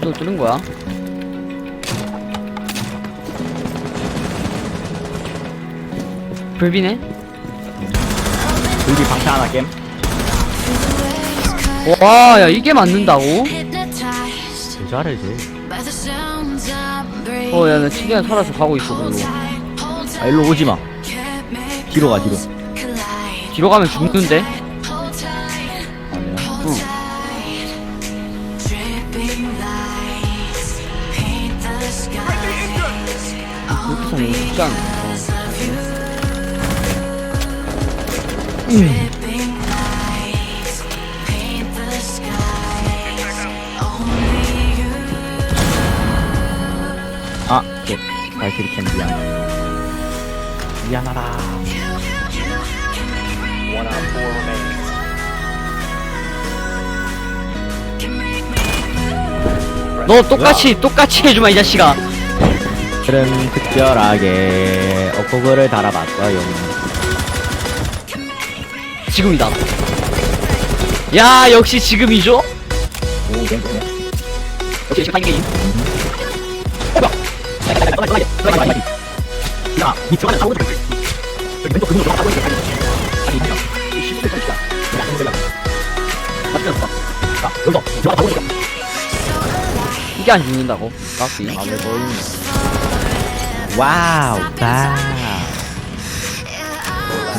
또 뜨는 거야? 불비네? 불비 방패 하나 겜. 와, 야, 이게 맞는다고? Hypnotized 개 잘해, 쟤. by the sounds I'm breathing. 어, 야, 나 최대한 살아서 가고 있어, 그리고. 아, 일로 오지 마. 뒤로 가, 뒤로. 뒤로 가면 죽는데? 아니야. 응. Paint the skies. Only you. 아, 개. 발키리 캠 미안. 미안하다. 너 똑같이, 똑같이 해주마, 이 자식아. 오늘은 특별하게 어코그를 달아봤어요. 지금이다. 야, 역시 지금이죠? 오, 괜찮네. 역시 지금 게임. 야, 니 들어가자, 싸우고 있어. 여기 왼쪽 근으로 들어가자고 했어. 아니, 이거. 이 시스템 정치야. 야, 안 되려고. 맞지 않았어? 자, 여기서 들어가자고 했어. 이게 안 죽는다고? 깍지. 밤에 보이네. 와우, 다.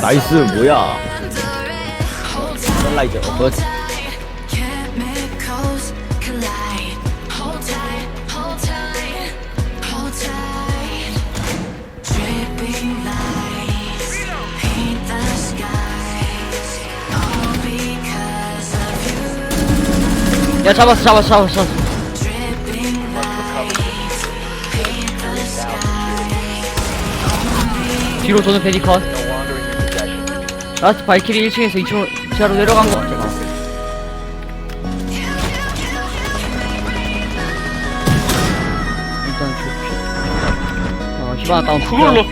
나이스, 뭐야. 셀라 이제 you. 야, 잡았어, 잡았어, 잡았어. 뒤로 도는 페디컷. 라스트 발키리 1층에서 2층으로 지하로 내려간 거 같아. 일단 좁히. 어, 히바나 다운. 그걸로